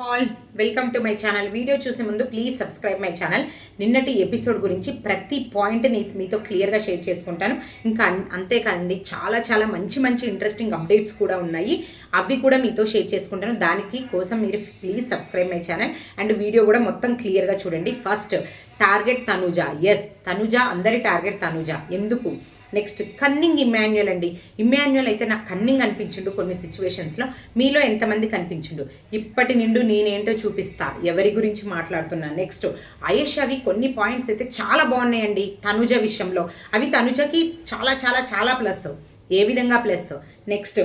All welcome to my channel video చూసే ముందు please subscribe my channel నిన్నటి episode గురించి ప్రతి పాయింట్ని మీతో క్లియర్గా షేర్ చేసుకుంటాను. ఇంకా అన్- అంతేకాదండి చాలా చాలా మంచి మంచి ఇంట్రెస్టింగ్ అప్డేట్స్ కూడా ఉన్నాయి. అవి కూడా మీతో షేర్ చేసుకుంటాను. దానికి కోసం మీరు please subscribe my channel and video కూడా మొత్తం క్లియర్గా చూడండి. First target Tanuja is Tanuja అందరి టార్గెట్ తనుజ ఎందుకు? నెక్స్ట్ కన్నింగ్ ఇమాన్యుయల్ అండి. ఇమాన్యుయల్ అయితే నాకు కన్నింగ్ అనిపించిండు కొన్ని సిచ్యువేషన్స్లో మీలో ఎంతమంది కనిపించిండు? ఇప్పటి నిండు నేనేంటో చూపిస్తా. ఎవరి గురించి మాట్లాడుతున్నా? నెక్స్ట్ ఆయేష్ అవి కొన్ని పాయింట్స్ అయితే చాలా బాగున్నాయండి తనుజ విషయంలో. అవి తనుజకి చాలా చాలా చాలా ప్లస్. ఏ విధంగా ప్లస్? నెక్స్ట్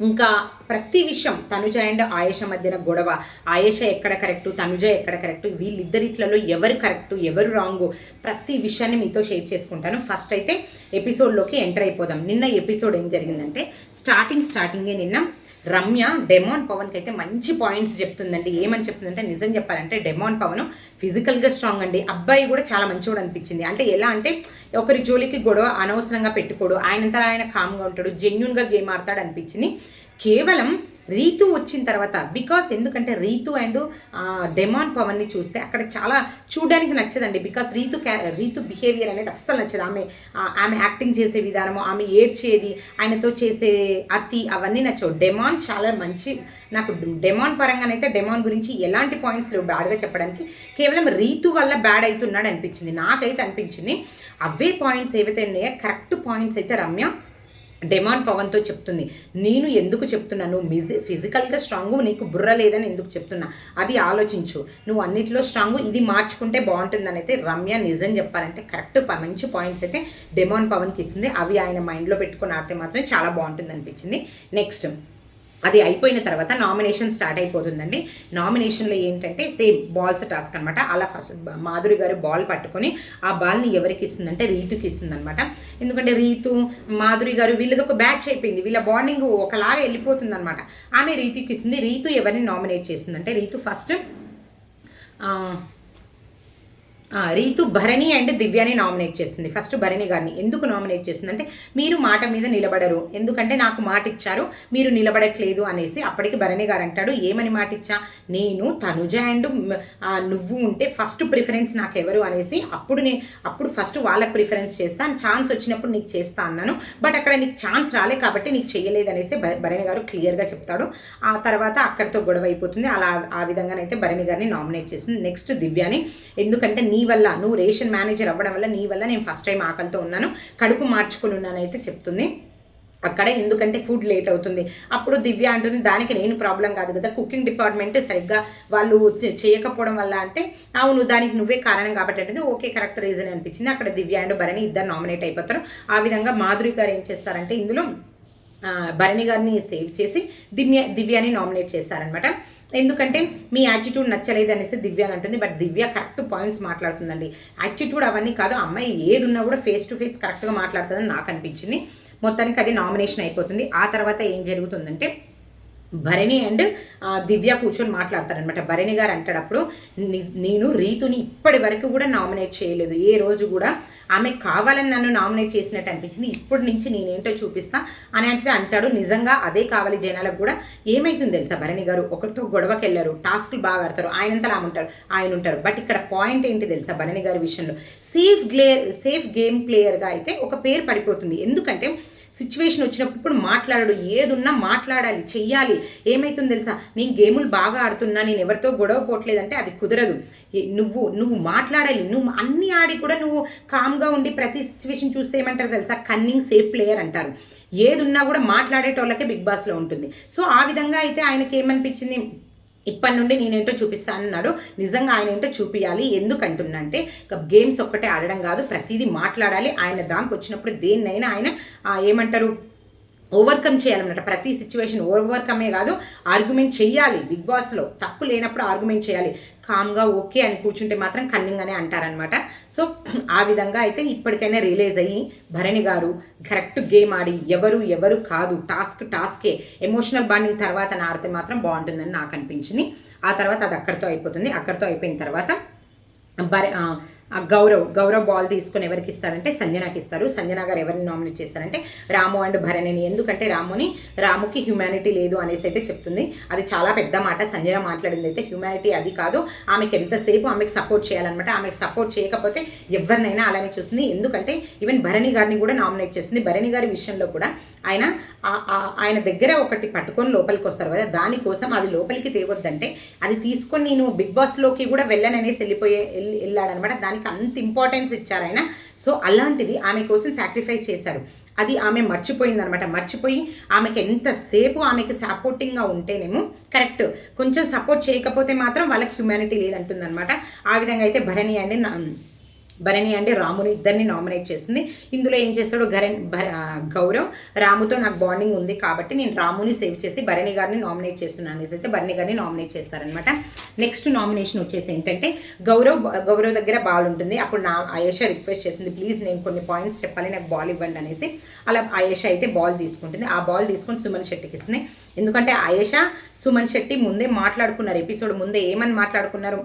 ఇంకా ప్రతి విషయం తనుజ అండ్ ఆయేష మధ్యన గొడవ. ఆయేష ఎక్కడ కరెక్ట్ తనుజ ఎక్కడ కరెక్ట్ వీళ్ళిద్దరిట్లలో ఎవరు కరెక్ట్ ఎవరు రాంగ్ ప్రతి విషయాన్ని మీతో షేర్ చేసుకుంటాను. ఫస్ట్ అయితే ఎపిసోడ్లోకి ఎంటర్ అయిపోదాం. నిన్న ఎపిసోడ్ ఏం జరిగిందంటే స్టార్టింగ్ స్టార్టింగే నిన్న రమ్య డెమాన్ పవన్కి అయితే మంచి పాయింట్స్ చెప్తుందండి. ఏమని చెప్తుందంటే నిజం చెప్పాలంటే డెమాన్ పవన్ ఫిజికల్గా స్ట్రాంగ్ అండి. అబ్బాయి కూడా చాలా మంచివాడు అనిపించింది. అంటే ఎలా అంటే ఒకరి జోలికి గొడవ అనవసరంగా పెట్టుకోడు. ఆయనంతా ఆయన కామ్గా ఉంటాడు. జెన్యున్గా గేమ్ ఆడతాడు అనిపించింది. కేవలం రీతు వచ్చిన తర్వాత బికాస్ ఎందుకంటే రీతు అండ్ డెమాన్ పవన్ని చూస్తే అక్కడ చాలా చూడడానికి నచ్చదండి. బికాస్ రీతు క్యా రీతు బిహేవియర్ అనేది అస్సలు నచ్చదు. ఆమె ఆమె యాక్టింగ్ చేసే విధానము ఆమె ఏడ్చేది ఆయనతో చేసే అతి అవన్నీ నచ్చవు. డెమాన్ చాలా మంచి నాకు డెమాన్ పరంగానైతే డెమాన్ గురించి ఎలాంటి పాయింట్స్ లేవు బ్యాడ్గా చెప్పడానికి. కేవలం రీతు వల్ల బ్యాడ్ అవుతున్నాడు అనిపించింది. నాకైతే అనిపించింది. అవే పాయింట్స్ ఏవైతే ఉన్నాయో కరెక్ట్ పాయింట్స్ అయితే రమ్య డెమాన్ పవన్తో చెప్తుంది. నేను ఎందుకు చెప్తున్నాను మిజి ఫిజికల్గా స్ట్రాంగ్ నీకు బుర్ర లేదని ఎందుకు చెప్తున్నా? అది ఆలోచించు. నువ్వు అన్నిట్లో స్ట్రాంగ్ ఇది మార్చుకుంటే బాగుంటుందని అయితే రమ్య నిజం చెప్పాలంటే కరెక్ట్ మంచి పాయింట్స్ అయితే డెమాన్ పవన్కి ఇస్తుంది. అవి ఆయన మైండ్లో పెట్టుకుని ఆడితే మాత్రం చాలా బాగుంటుంది అనిపించింది నెక్స్ట్ అది అయిపోయిన తర్వాత నామినేషన్ స్టార్ట్ అయిపోతుందండి. నామినేషన్లో ఏంటంటే సేమ్ బాల్స్ టాస్క్ అనమాట అలా ఫస్ట్ మాధురి గారు బాల్ పట్టుకొని ఆ బాల్ని ఎవరికి ఇస్తుందంటే రీతుకి ఇస్తుంది అనమాట ఎందుకంటే రీతు మాధురి గారు వీళ్ళది ఒక బ్యాచ్ అయిపోయింది. వీళ్ళ బాండింగ్ ఒకలాగా వెళ్ళిపోతుంది అనమాట ఆమె రీతుకి ఇస్తుంది. రీతు ఎవరిని నామినేట్ చేస్తుందంటే రీతు ఫస్ట్ రీతు భరణి అండ్ దివ్యాని నామినేట్ చేస్తుంది. ఫస్ట్ భరణి గారిని. ఎందుకు నామినేట్ చేస్తుంది అంటే మీరు మాట మీద నిలబడరు. ఎందుకంటే నాకు మాట ఇచ్చారు మీరు నిలబడట్లేదు అనేసి అప్పటికి భరణి గారు అంటాడు ఏమని మాట ఇచ్చా నేను తనుజ అండ్ నువ్వు ఉంటే ఫస్ట్ ప్రిఫరెన్స్ నాకు ఎవరు అనేసి అప్పుడు నేను అప్పుడు ఫస్ట్ వాళ్ళకి ప్రిఫరెన్స్ చేస్తాను ఛాన్స్ వచ్చినప్పుడు నీకు చేస్తా అన్నాను. బట్ అక్కడ నీకు ఛాన్స్ రాలే కాబట్టి నీకు చేయలేదు అనేసి భ- భరణి గారు క్లియర్గా చెప్తాడు. ఆ తర్వాత అక్కడితో గొడవ అయిపోతుంది అలా ఆ విధంగానైతే భరణి గారిని నామినేట్ చేస్తుంది. నెక్స్ట్ దివ్యాని. ఎందుకంటే నీ నీ వల్ల నువ్వు రేషన్ మేనేజర్ అవ్వడం వల్ల నీ వల్ల నేను ఫస్ట్ టైం ఆకలితో ఉన్నాను. కడుపు మార్చుకుని ఉన్నానైతే చెప్తుంది. అక్కడ ఎందుకంటే ఫుడ్ లేట్ అవుతుంది. అప్పుడు దివ్య అంటుంది దానికి నేను ప్రాబ్లం కాదు కదా. కుకింగ్ డిపార్ట్మెంట్ సరిగ్గా వాళ్ళు చేయకపోవడం వల్ల అంటే అవును దానికి నువ్వే కారణం కాబట్టి అంటే ఓకే కరెక్ట్ రీజన్ అనిపించింది. అక్కడ దివ్య అండ్ భరణి ఇద్దరు నామినేట్ అయిపోతారు. ఆ విధంగా మాధురి గారు ఏం చేస్తారంటే ఇందులో భరణి గారిని సేవ్ చేసి దివ్య దివ్యాని నామినేట్ చేస్తారనమాట ఎందుకంటే మీ యాటిట్యూడ్ నచ్చలేదు అనేసి దివ్య అని అంటుంది. బట్ దివ్య కరెక్ట్ పాయింట్స్ మాట్లాడుతుందండి. యాటిట్యూడ్ అవన్నీ కాదు అమ్మాయి ఏది ఉన్నా కూడా ఫేస్ టు ఫేస్ కరెక్ట్గా మాట్లాడుతుందని నాకు అనిపించింది. మొత్తానికి అది నామినేషన్ అయిపోతుంది. ఆ తర్వాత ఏం జరుగుతుందంటే భరణి అండ్ దివ్య కూర్చొని మాట్లాడతారనమాట భరణి గారు అంటాడప్పుడు "ని- నేను రీతుని ఇప్పటి వరకు కూడా నామినేట్ చేయలేదు. ఏ రోజు కూడా ఆమె కావాలని నన్ను నామినేట్ చేసినట్టు అనిపించింది. ఇప్పటి నుంచి నేనేంటో చూపిస్తా అని అంటే అంటాడు. నిజంగా అదే కావాలి జనాలకు కూడా. ఏమైతుంది తెలుసా భరణి గారు? ఒకరితో గొడవకి వెళ్ళారు టాస్క్లు బాగా ఆడతారు ఆయనంతలా ఉంటారు ఆయన ఉంటారు. బట్ ఇక్కడ పాయింట్ ఏంటి తెలుసా భరణి గారి విషయంలో? సేఫ్ గ్లేయర్ సేఫ్ గేమ్ ప్లేయర్గా అయితే ఒక పేరు పడిపోతుంది. ఎందుకంటే సిచ్యువేషన్ వచ్చినప్పుడు ఇప్పుడు మాట్లాడడు ఏదున్నా మాట్లాడాలి చెయ్యాలి. ఏమైతుంది తెలుసా? నేను గేములు బాగా ఆడుతున్నా నేను ఎవరితో గొడవ పోవట్లేదంటే అది కుదరదు. నువ్వు నువ్వు మాట్లాడాలి నువ్వు అన్ని ఆడి కూడా నువ్వు కామ్గా ఉండి ప్రతి సిచ్యువేషన్ చూస్తే ఏమంటారు తెలుసా? కన్నింగ్ సేఫ్ ప్లేయర్ అంటారు. ఏదున్నా కూడా మాట్లాడేటోళ్ళకే బిగ్ బాస్లో ఉంటుంది. సో ఆ విధంగా అయితే ఆయనకి ఏమనిపించింది ఇప్పటి నుండి నేనేంటో చూపిస్తాను అన్నాడు నిజంగా ఆయన ఏంటో చూపించాలి ఎందుకంటున్నంటే అంటే గేమ్స్ ఒక్కటే ఆడడం కాదు ప్రతిదీ మాట్లాడాలి. ఆయన దానికి వచ్చినప్పుడు దేన్నైనా ఆయన ఏమంటారు ఓవర్కమ్ చేయాలన్నమాట. ప్రతి సిచ్యువేషన్ ఓవర్కమే కాదు ఆర్గ్యుమెంట్ చేయాలి బిగ్ బాస్లో తప్పు లేనప్పుడు ఆర్గ్యుమెంట్ చేయాలి కామ్గా ఓకే అని కూర్చుంటే మాత్రం కన్నింగ్ అనే అంటారనమాట సో ఆ విధంగా అయితే ఇప్పటికైనా రిలీజ్ అయ్యి భరణి గారు కరెక్ట్ గేమ్ ఆడి ఎవరు ఎవరు కాదు టాస్క్ టాస్కే ఎమోషనల్ బాండింగ్ తర్వాత ఆడితే మాత్రం బాగుంటుందని నాకు అనిపించింది. ఆ తర్వాత అది అక్కడితో అయిపోతుంది. అక్కడితో అయిపోయిన తర్వాత బర గౌరవ్ గౌరవ్ బాల్ తీసుకొని ఎవరికి ఇస్తారంటే సంజనాకి ఇస్తారు. సంజనా గారు ఎవరిని నామినేట్ చేస్తారంటే రాము అండ్ భరణిని. ఎందుకంటే రాముని రాముకి హ్యుమానిటీ లేదు అనేసి అయితే చెప్తుంది. అది చాలా పెద్ద మాట. సంజన మాట్లాడింది అయితే హ్యుమానిటీ అది కాదు. ఆమెకి ఎంతసేపు ఆమెకు సపోర్ట్ చేయాలన్నమాట. ఆమెకు సపోర్ట్ చేయకపోతే ఎవరినైనా అలానే చూస్తుంది. ఎందుకంటే ఈవెన్ భరణి గారిని కూడా నామినేట్ చేస్తుంది. భరణి గారి విషయంలో కూడా ఆయన ఆ- ఆయన దగ్గర ఒకటి పట్టుకొని లోపలికి వస్తారు కదా. దానికోసం అది లోపలికి తేవద్దంటే అది తీసుకొని నేను బిగ్ బాస్లోకి కూడా వెళ్ళననేసి వెళ్ళిపోయే వెళ్ళి వెళ్ళాడనమాట దానికి అంత ఇంపార్టెన్స్ ఇచ్చారు ఆయన. సో అలాంటిది ఆమె కోసం సాక్రిఫైస్ చేశారు. అది ఆమె మర్చిపోయింది అనమాట మర్చిపోయి ఆమెకి ఎంతసేపు ఆమెకి సపోర్టింగ్గా ఉంటేనేమో కరెక్ట్ కొంచెం సపోర్ట్ చేయకపోతే మాత్రం వాళ్ళకి హ్యుమానిటీ లేదంటుంది అనమాట ఆ విధంగా అయితే భరణి అండి నా- భరణి అంటే రాముని ఇద్దరిని నామినేట్ చేస్తుంది. ఇందులో ఏం చేస్తాడు గరణ్ గౌరవ్ రాముతో నాకు బాండింగ్ ఉంది కాబట్టి నేను రాముని సేవ్ చేసి భరణి గారిని నామినేట్ చేస్తున్నాను అనేసి అయితే భరణి గారిని నామినేట్ చేస్తారనమాట నెక్స్ట్ నామినేషన్ వచ్చేసి ఏంటంటే గౌరవ్ గౌరవ్ దగ్గర బాల్ ఉంటుంది. అప్పుడు నా ఆయేష రిక్వెస్ట్ చేసింది ప్లీజ్ నేను కొన్ని పాయింట్స్ చెప్పాలి నాకు బాల్ ఇవ్వండి అనేసి. అలా ఆయేష అయితే బాల్ తీసుకుంటుంది. ఆ బాల్ తీసుకొని సుమన్ శెట్టికి ఇస్తుంది. ఎందుకంటే ఆయేష సుమన్ శెట్టి ముందే మాట్లాడుకున్నారు. ఎపిసోడ్ ముందే ఏమని మాట్లాడుకున్నారు?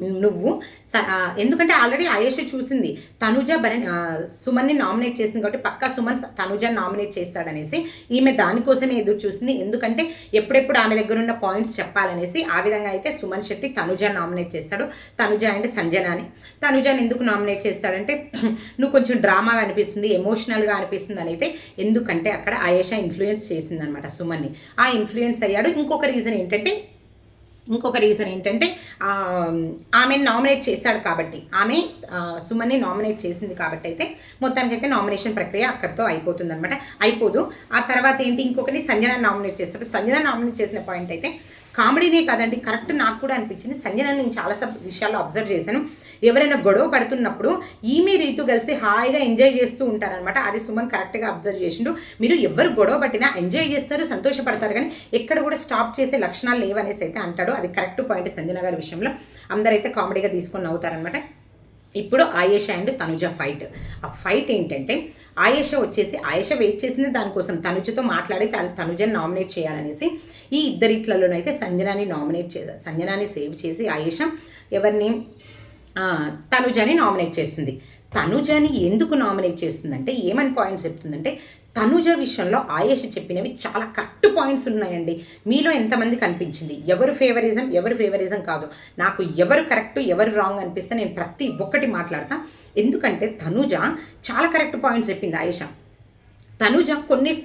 నువ్వు స- ఎందుకంటే ఆల్రెడీ ఆయేష చూసింది. తనుజ భరణ్ సుమన్ని నామినేట్ చేసింది కాబట్టి పక్కా సుమన్ తనుజ నామినేట్ చేస్తాడనేసి ఈమె దానికోసమే ఎదురు చూసింది. ఎందుకంటే ఎప్పుడెప్పుడు ఆమె దగ్గర ఉన్న పాయింట్స్ చెప్పాలనేసి ఆ విధంగా అయితే సుమన్ శెట్టి తనుజ నామినేట్ చేస్తాడు. తనుజ అంటే సంజనాని. తనుజాని ఎందుకు నామినేట్ చేస్తాడంటే నువ్వు కొంచెం డ్రామాగా అనిపిస్తుంది ఎమోషనల్గా అనిపిస్తుంది అని అయితే ఎందుకంటే అక్కడ ఆయేష ఇన్ఫ్లుయెన్స్ చేసిందనమాట సుమన్ని. ఆ ఇన్ఫ్లుయెన్స్ అయ్యాడు. ఇంకొక రీజన్ ఏంటంటే ఇంకొక రీజన్ ఏంటంటే ఆమెను నామినేట్ చేశాడు కాబట్టి ఆమె సుమన్ని నామినేట్ చేసింది కాబట్టి అయితే మొత్తానికైతే నామినేషన్ ప్రక్రియ అక్కడితో అయిపోతుంది అనమాట అయిపోదు. ఆ తర్వాత ఏంటి ఇంకొకరిని సంజన నామినేట్ చేస్తారు సంజన నామినేట్ చేసిన పాయింట్ అయితే కామెడీనే కాదండి కరెక్ట్ నాకు కూడా అనిపించింది. సంజన నేను చాలా సబ్ విషయాల్లో అబ్జర్వ్ చేశాను. ఎవరైనా గొడవ పడుతున్నప్పుడు ఈమె రీతు కలిసి హాయిగా ఎంజాయ్ చేస్తూ ఉంటారనమాట అది సుమన్ కరెక్ట్గా అబ్జర్వ్ చేసిండు. మీరు ఎవరు గొడవ పట్టినా ఎంజాయ్ చేస్తారు సంతోషపడతారు కానీ ఎక్కడ కూడా స్టాప్ చేసే లక్షణాలు లేవనేసి అయితే అంటాడు. అది కరెక్ట్ పాయింట్ సంజన గారి విషయంలో. అందరైతే కామెడీగా తీసుకొని నవ్వుతారనమాట ఇప్పుడు ఆయేష అండ్ తనుజ ఫైట్. ఆ ఫైట్ ఏంటంటే ఆయేష వచ్చేసి ఆయేష వెయిట్ చేసింది దానికోసం. తనుజతో మాట్లాడి తను తనుజని నామినేట్ చేయాలనేసి ఈ ఇద్దరిట్లలోనైతే సంజనాని నామినేట్ చే సంజనాని సేవ్ చేసి ఆయేష ఎవరిని? తనుజని నామినేట్ చేస్తుంది. తనుజని ఎందుకు నామినేట్ చేస్తుందంటే ఏమని పాయింట్స్ చెప్తుందంటే తనుజ విషయంలో ఆయేష చెప్పినవి చాలా కరెక్ట్ పాయింట్స్ ఉన్నాయండి. మీలో ఎంతమంది కనిపించింది ఎవరు ఫేవరిజం ఎవరు ఫేవరిజం కాదు. నాకు ఎవరు కరెక్ట్ ఎవరు రాంగ్ అనిపిస్తే నేను ప్రతి ఒక్కటి మాట్లాడతా. ఎందుకంటే తనుజ చాలా కరెక్ట్ పాయింట్స్ చెప్పింది ఆయేష. తనుజ కొన్ని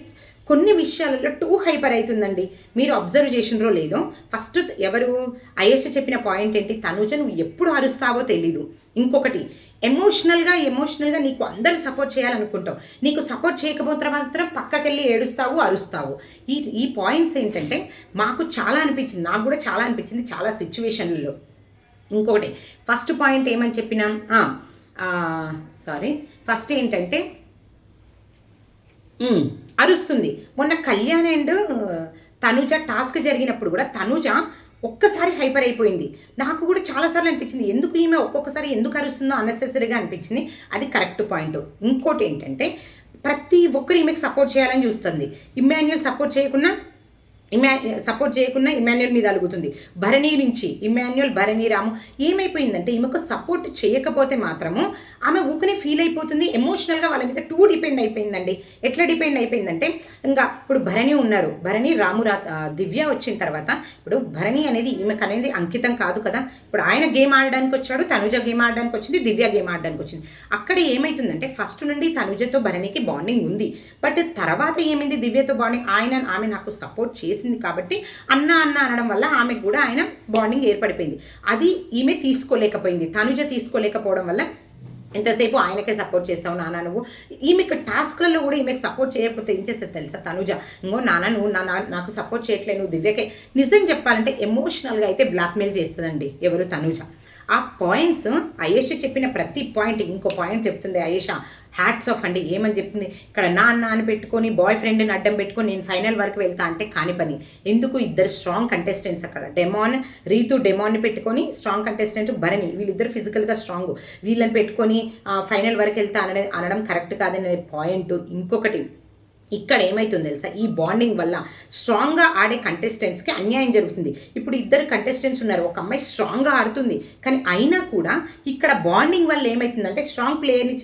కొన్ని విషయాలలో టూ హైపర్ అవుతుందండి. మీరు అబ్జర్వ్ చేసినరో లేదో ఫస్ట్ ఎవరు అయేష చెప్పిన పాయింట్ ఏంటి? తనుజ నువ్వు ఎప్పుడు అరుస్తావో తెలీదు. ఇంకొకటి ఎమోషనల్గా ఎమోషనల్గా నీకు అందరూ సపోర్ట్ చేయాలనుకుంటావు. నీకు సపోర్ట్ చేయకపోతే మాత్రం పక్కకెళ్ళి ఏడుస్తావు అరుస్తావు. ఈ ఈ పాయింట్స్ ఏంటంటే మాకు చాలా అనిపించింది. నాకు కూడా చాలా అనిపించింది చాలా సిచ్యువేషన్లలో ఇంకొకటి ఫస్ట్ పాయింట్ ఏమని చెప్పినాం? సారీ ఫస్ట్ ఏంటంటే అరుస్తుంది. మొన్న కళ్యాణ్ అండ్ తనుజ టాస్క్ జరిగినప్పుడు కూడా తనుజ ఒక్కసారి హైపర్ అయిపోయింది. నాకు కూడా చాలాసార్లు అనిపించింది ఎందుకు ఈమె ఒక్కొక్కసారి ఎందుకు అరుస్తుందో అన్నెసెసరీగా అనిపించింది. అది కరెక్ట్ పాయింట్. ఇంకోటి ఏంటంటే ప్రతి ఒక్కరు ఈమెకి సపోర్ట్ చేయాలని చూస్తుంది. ఇమ్మాన్యుయల్ సపోర్ట్ చేయకుండా ఇమా సపోర్ట్ చేయకుండా ఇమాన్యుల్ మీద అలుగుతుంది. భరణి నుంచి ఇమాన్యుల్ భరణి రాము ఏమైపోయిందంటే ఈమెకు సపోర్ట్ చేయకపోతే మాత్రము ఆమె ఊకనే ఫీల్ అయిపోతుంది. ఎమోషనల్గా వాళ్ళ మీద టూ డిపెండ్ అయిపోయిందండి. ఎట్లా డిపెండ్ అయిపోయిందంటే ఇంకా ఇప్పుడు భరణి ఉన్నారు. భరణి రాము రా దివ్య వచ్చిన తర్వాత ఇప్పుడు భరణి అనేది ఈమెకు అనేది అంకితం కాదు కదా. ఇప్పుడు ఆయన గేమ్ ఆడడానికి వచ్చాడు తనుజ గేమ్ ఆడడానికి వచ్చింది దివ్య గేమ్ ఆడడానికి వచ్చింది. అక్కడ ఏమైతుందంటే ఫస్ట్ నుండి తనుజతో భరణికి బాండింగ్ ఉంది. బట్ తర్వాత ఏమైంది? దివ్యతో బాండింగ్ ఆయన ఆమె నాకు సపోర్ట్ చేసి చేసింది కాబట్టి అన్న అన్న అనడం వల్ల ఆమెకు కూడా ఆయన బాండింగ్ ఏర్పడిపోయింది. అది ఈమె తీసుకోలేకపోయింది. తనుజ తీసుకోలేకపోవడం వల్ల ఎంతసేపు ఆయనకే సపోర్ట్ చేస్తావు నాన్న నువ్వు? ఈమెకు టాస్క్లలో కూడా ఈమెకు సపోర్ట్ చేయకపోతే ఏం చేస్తుంది తెలుసా తనుజ? ఇంకో నాన్న నువ్వు నా నా- నాకు సపోర్ట్ చేయట్లేదు నువ్వు దివ్యకే. నిజం చెప్పాలంటే ఎమోషనల్గా అయితే బ్లాక్మెయిల్ చేస్తుందండి ఎవరు తనుజ. ఆ పాయింట్స్ అయేష చెప్పిన ప్రతి పాయింట్ ఇంకో పాయింట్ చెప్తుంది అయేష హ్యాట్స్ ఆఫ్ అండి ఏమని చెప్తుంది? ఇక్కడ నాన్న అని పెట్టుకొని బాయ్ ఫ్రెండ్ని అడ్డం పెట్టుకొని నేను ఫైనల్ వరకు వెళ్తా అంటే కాని పని. ఎందుకు ఇద్దరు స్ట్రాంగ్ కంటెస్టెంట్స్ అక్కడ? డెమాన్ రీతు డెమాన్ని పెట్టుకొని స్ట్రాంగ్ కంటెస్టెంట్ భరణి వీళ్ళిద్దరు ఫిజికల్గా స్ట్రాంగ్ వీళ్ళని పెట్టుకొని ఫైనల్ వరకు వెళ్తా అనడం అనడం కరెక్ట్ కాదనే పాయింట్ ఇంకొకటి ఇక్కడ ఏమవుతుంది తెలుసా? ఈ బాండింగ్ వల్ల స్ట్రాంగ్గా ఆడే కంటెస్టెంట్స్కి అన్యాయం జరుగుతుంది. ఇప్పుడు ఇద్దరు కంటెస్టెంట్స్ ఉన్నారు. ఒక అమ్మాయి స్ట్రాంగ్గా ఆడుతుంది. కానీ అయినా కూడా ఇక్కడ బాండింగ్ వల్ల ఏమవుతుందంటే స్ట్రాంగ్ ప్లేయర్ని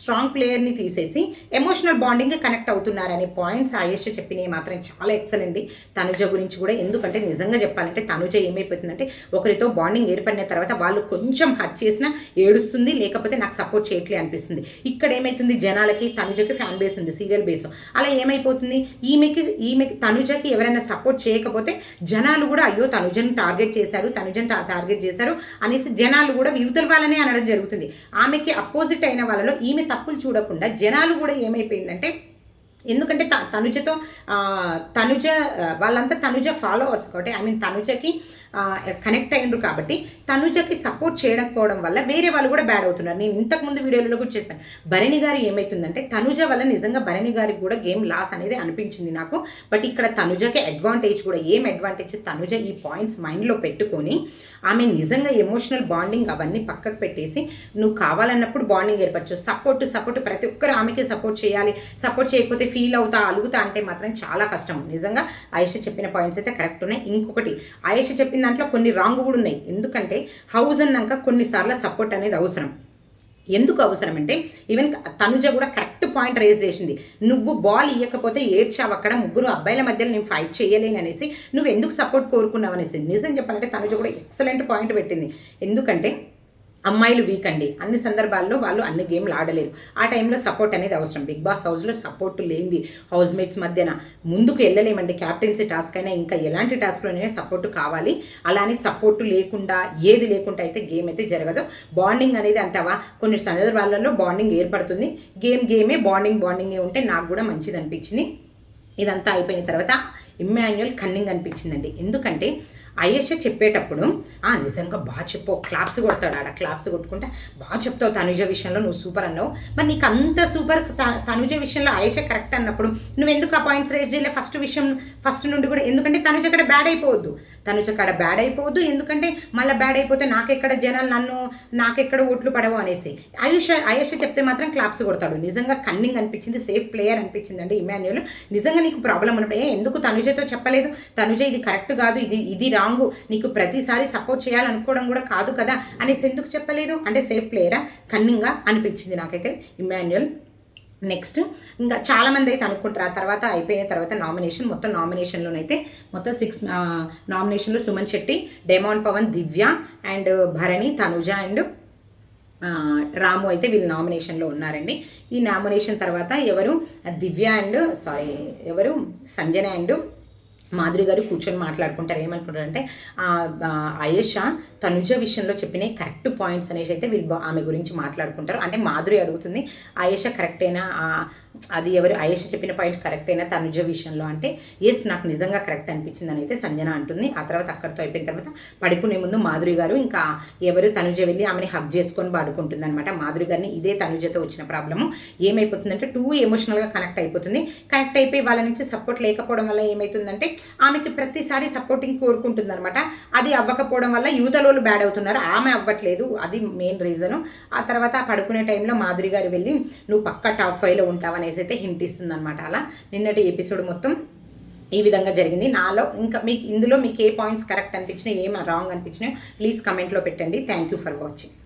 స్ట్రాంగ్ ప్లేయర్ని తీసేసి ఎమోషనల్ బాండింగ్ కనెక్ట్ అవుతున్నారనే పాయింట్స్ ఆయేష చెప్పినవి మాత్రం చాలా ఎక్సలెంట్. తనుజ గురించి కూడా ఎందుకంటే నిజంగా చెప్పాలంటే తనుజ ఏమైపోతుందంటే ఒకరితో బాండింగ్ ఏర్పడిన తర్వాత వాళ్ళు కొంచెం హర్ట్ చేసినా ఏడుస్తుంది లేకపోతే నాకు సపోర్ట్ చేయట్లే అనిపిస్తుంది. ఇక్కడ ఏమైతుంది జనాలకి తనుజకి ఫ్యాన్ బేస్ ఉంది సీరియల్ బేస్. అలా ఏమైపోతుంది? ఈమెకి ఈమెకి తనుజకి ఎవరైనా సపోర్ట్ చేయకపోతే జనాలు కూడా అయ్యో తనుజను టార్గెట్ చేశారు తనుజను టార్గెట్ చేశారు అనేసి జనాలు కూడా యువతల వాళ్ళనే అనడం జరుగుతుంది. ఆమెకి అపోజిట్ అయిన వాళ్ళలో ఈమె తప్పులు చూడకుండా జనాలు కూడా ఏమైపోయిందంటే ఎందుకంటే త తనుజతో తనుజ వాళ్ళంతా తనుజ ఫాలోవర్స్ కాబట్టి ఐ మీన్ తనుజకి కనెక్ట్ అయ్యిండ్రు కాబట్టి తనుజకి సపోర్ట్ చేయకపోవడం వల్ల వేరే వాళ్ళు కూడా బ్యాడ్ అవుతున్నారు. నేను ఇంతకుముందు వీడియోలో కూడా చెప్పాను. భరణి గారు ఏమవుతుందంటే తనుజ వల్ల నిజంగా భరణి గారికి కూడా గేమ్ లాస్ అనేది అనిపించింది నాకు. బట్ ఇక్కడ తనుజకి అడ్వాంటేజ్ కూడా ఏం అడ్వాంటేజ్ తనుజ ఈ పాయింట్స్ మైండ్లో పెట్టుకొని ఆమె నిజంగా ఎమోషనల్ బాండింగ్ అవన్నీ పక్కకు పెట్టేసి నువ్వు కావాలన్నప్పుడు బాండింగ్ ఏర్పరచు. సపోర్ట్ సపోర్ట్ ప్రతి ఒక్కరు ఆమెకి సపోర్ట్ చేయాలి. సపోర్ట్ చేయకపోతే ఫీల్ అవుతా అలుగుతా అంటే మాత్రం చాలా కష్టం. నిజంగా ఆయుష చెప్పిన పాయింట్స్ అయితే కరెక్ట్ ఉన్నాయి. ఇంకొకటి ఆయుష చెప్పిన దాంట్లో కొన్ని రాంగ్ కూడా ఉన్నాయి. ఎందుకంటే హౌస్ అన్నాక కొన్నిసార్లు సపోర్ట్ అనేది అవసరం. ఎందుకు అవసరం అంటే ఈవెన్ తనుజ కూడా కరెక్ట్ పాయింట్ రేజ్ చేసింది. నువ్వు బాల్ ఇవ్వకపోతే ఏడ్చావు అక్కడ ముగ్గురు అబ్బాయిల మధ్యలో నేను ఫైట్ చేయలేను అనేసి నువ్వు ఎందుకు సపోర్ట్ కోరుకున్నావు అనేసి. నిజం చెప్పాలంటే తనుజ కూడా ఎక్సలెంట్ పాయింట్ పెట్టింది. ఎందుకంటే అమ్మాయిలు వీక్ అండి. అన్ని సందర్భాల్లో వాళ్ళు అన్ని గేమ్లు ఆడలేరు. ఆ టైంలో సపోర్ట్ అనేది అవసరం. బిగ్ బాస్ హౌస్లో సపోర్ట్ లేనిది హౌస్ మేట్స్ మధ్యన ముందుకు వెళ్ళలేమండి. క్యాప్టెన్సీ టాస్క్ అయినా ఇంకా ఎలాంటి టాస్క్లోనే సపోర్ట్ కావాలి. అలానే సపోర్ట్ లేకుండా ఏది లేకుండా అయితే గేమ్ అయితే జరగదు. బాండింగ్ అనేది అంటావా? కొన్ని సందర్భాలలో బాండింగ్ ఏర్పడుతుంది. గేమ్ గేమే బాండింగ్ బాండింగే ఉంటే నాకు కూడా మంచిది అనిపించింది. ఇదంతా అయిపోయిన తర్వాత ఇమ్మాన్యుయల్ కన్నింగ్ అనిపించిందండి. ఎందుకంటే అయేష చెప్పేటప్పుడు ఆ నిజంగా బాగా చెప్పు క్లాప్స్ కొడతాడు ఆడ క్లాప్స్ కొట్టుకుంటే బాగా చెప్తావు తనుజ విషయంలో నువ్వు సూపర్ అన్నావు. మరి నీకు అంత సూపర్ తనుజ విషయంలో అయేష కరెక్ట్ అన్నప్పుడు నువ్వు ఎందుకు ఆ పాయింట్స్ రేజ్ చేయలే? ఫస్ట్ విషయం ఫస్ట్ నుండి కూడా ఎందుకంటే తనుజ అక్కడ బ్యాడ్ అయిపోవద్దు. తనుజ అక్కడ బ్యాడ్ అయిపోవద్దు. ఎందుకంటే మళ్ళీ బ్యాడ్ అయిపోతే నాకెక్కడ జనాలు నన్ను నాకెక్కడ ఓట్లు పడవు అనేసి. ఆయుష ఆయుష చెప్తే మాత్రం క్లాప్స్ కొడతాడు. నిజంగా కన్నింగ్ అనిపించింది సేఫ్ ప్లేయర్ అనిపించింది అండి ఇమాన్యుల్ నిజంగా నీకు ప్రాబ్లం ఉన్నప్పుడు ఏ ఎందుకు తనుజతో చెప్పలేదు? తనుజ ఇది కరెక్ట్ కాదు ఇది ఇది రాంగు నీకు ప్రతిసారి సపోర్ట్ చేయాలనుకోవడం కూడా కాదు కదా అనేసి ఎందుకు చెప్పలేదు? అంటే సేఫ్ ప్లేయరా కన్నింగ్గా అనిపించింది నాకైతే ఇమాన్యుయల్ నెక్స్ట్ ఇంకా చాలామంది అయితే అనుకుంటారు. ఆ తర్వాత అయిపోయిన తర్వాత నామినేషన్ మొత్తం నామినేషన్లోనైతే మొత్తం సిక్స్ నామినేషన్లో Suman Shetty Demon Pavan Divya and Bharani Tanuja and Ramu అయితే వీళ్ళు నామినేషన్లో ఉన్నారండి. ఈ నామినేషన్ తర్వాత ఎవరు? దివ్య అండ్ సారీ ఎవరు? సంజన అండ్ మాధురి గారు కూర్చొని మాట్లాడుకుంటారు. ఏమనుకుంటారంటే అయేష తనుజ విషయంలో చెప్పిన కరెక్ట్ పాయింట్స్ అనేసి అయితే వీళ్ళు ఆమె గురించి మాట్లాడుకుంటారు. అంటే మాధురి అడుగుతుంది ఆయేష కరెక్టేనా అది ఎవరు? అయేష చెప్పిన పాయింట్ కరెక్టేనా తనుజ విషయంలో? అంటే ఎస్ నాకు నిజంగా కరెక్ట్ అనిపించింది అని అయితే సంజన అంటుంది. ఆ తర్వాత అక్కడితో అయిపోయిన తర్వాత పడుకునే ముందు మాధురి గారు ఇంకా ఎవరు? తనుజ వెళ్ళి ఆమెని హక్ చేసుకొని పడుకుంటుంది అనమాట మాధురి గారిని ఇదే తనుజతో వచ్చిన ప్రాబ్లము. ఏమైపోతుందంటే టూ ఎమోషనల్గా కనెక్ట్ అయిపోతుంది. కనెక్ట్ అయిపోయి వాళ్ళ నుంచి సపోర్ట్ లేకపోవడం వల్ల ఏమవుతుందంటే ఆమెకి ప్రతిసారి సపోర్టింగ్ కోరుకుంటుంది అనమాట అది అవ్వకపోవడం వల్ల యువతలో వాళ్ళు బ్యాడ్ అవుతున్నారు. ఆమె అవ్వట్లేదు. అది మెయిన్ రీజను ఆ తర్వాత పడుకునే టైంలో మాధురి గారు వెళ్ళి నువ్వు పక్క టాప్ ఫైవ్లో ఉంటావనేసి అయితే హింట్ ఇస్తుంది అనమాట అలా నిన్నటి ఎపిసోడ్ మొత్తం ఈ విధంగా జరిగింది. నాలో ఇంకా మీకు ఇందులో మీకు ఏ పాయింట్స్ కరెక్ట్ అనిపించినా ఏం రాంగ్ అనిపించినాయో ప్లీజ్ కమెంట్లో పెట్టండి. Thank you for watching